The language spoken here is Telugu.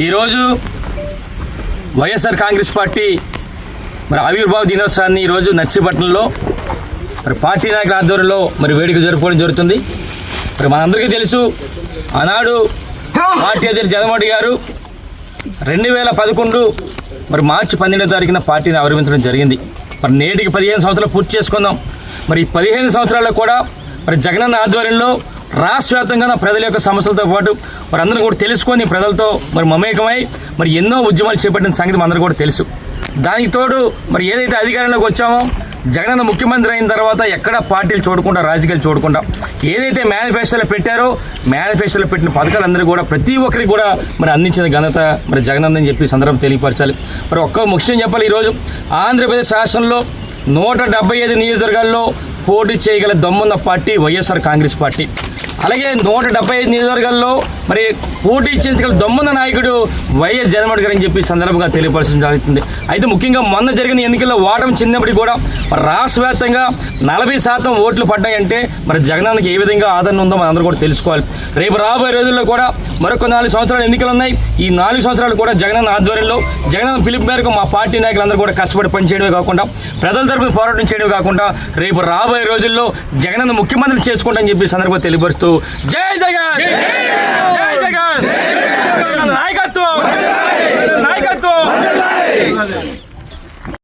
ఈరోజు వైఎస్ఆర్ కాంగ్రెస్ పార్టీ మరి ఆవిర్భావ దినోత్సవాన్ని ఈరోజు నర్సీపట్నంలో మరి పార్టీ నాయకుల ఆధ్వర్యంలో మరి వేడుక జరుపుకోవడం జరుగుతుంది. మరి మనందరికీ తెలుసు ఆనాడు పార్టీ అధ్యక్షుడు జగన్మోహన్ గారు రెండు వేల పదకొండు మరి మార్చి పన్నెండో తారీఖున పార్టీని ఆవిర్భించడం జరిగింది. మరి నేటికి పదిహేను సంవత్సరాలు పూర్తి చేసుకుందాం. మరి ఈ పదిహేను సంవత్సరాల్లో కూడా మరి జగనన్న ఆధ్వర్యంలో రాష్ట్ర వ్యాప్తంగా ప్రజల యొక్క సమస్యలతో పాటు మరి అందరూ కూడా తెలుసుకొని ప్రజలతో మరి మమేకమై మరి ఎన్నో ఉద్యమాలు చేపట్టిన సంగతి మనందరూ కూడా తెలుసు. దానికి తోడు మరి ఏదైతే అధికారంలోకి వచ్చామో జగనన్న ముఖ్యమంత్రి అయిన తర్వాత ఎక్కడ పార్టీలు చూడకుండా రాజకీయాలు చూడకుండా ఏదైతే మేనిఫెస్టోలో పెట్టారో మేనిఫెస్టోలో పెట్టిన పథకాలందరూ కూడా ప్రతి ఒక్కరికి కూడా మరి అందించిన ఘనత మరి జగనన్న అని చెప్పి సందర్భం తెలియపరచాలి. మరి ఒక్క ముఖ్యం చెప్పాలి ఈరోజు. ఆంధ్రప్రదేశ్ రాష్ట్రంలో నూట డెబ్బై ఐదు నియోజకవర్గాల్లో పోటీ చేయగల దమ్మున్న పార్టీ వైఎస్ఆర్ కాంగ్రెస్ పార్టీ. అలాగే నూట డెబ్బై ఐదు నియోజకవర్గాల్లో మరి పోటీ చేయించగల దమ్మున్న నాయకుడు వైఎస్ జగన్మోహన్ గారు అని చెప్పి సందర్భంగా తెలియపరచడం జరుగుతుంది. అయితే ముఖ్యంగా మొన్న జరిగిన ఎన్నికల్లో ఓటమి చెందినప్పటికీ కూడా రాష్ట్రవ్యాప్తంగా రాష్ట్ర వ్యాప్తంగా నలభై శాతం ఓట్లు పడ్డాయంటే మరి జగనానికి ఏ విధంగా ఆదరణ ఉందో మనందరూ కూడా తెలుసుకోవాలి. రేపు రాబోయే రోజుల్లో కూడా మరొక నాలుగు సంవత్సరాలు ఎన్నికలు ఉన్నాయి ఈ నాలుగు సంవత్సరాలు కూడా జగనన్న ఆధ్వర్యంలో జగనన్న పిలుపు మేరకు మా పార్టీ నాయకులందరూ కూడా కష్టపడి పనిచేయడమే కాకుండా ప్రజల తరపున పోరాటం చేయడమే కాకుండా రేపు రాబోయే రోజుల్లో జగనన్న ముఖ్యమంత్రి చేసుకుంటామని చెప్పి సందర్భంగా తెలియపరుస్తూ జై జగన్! జై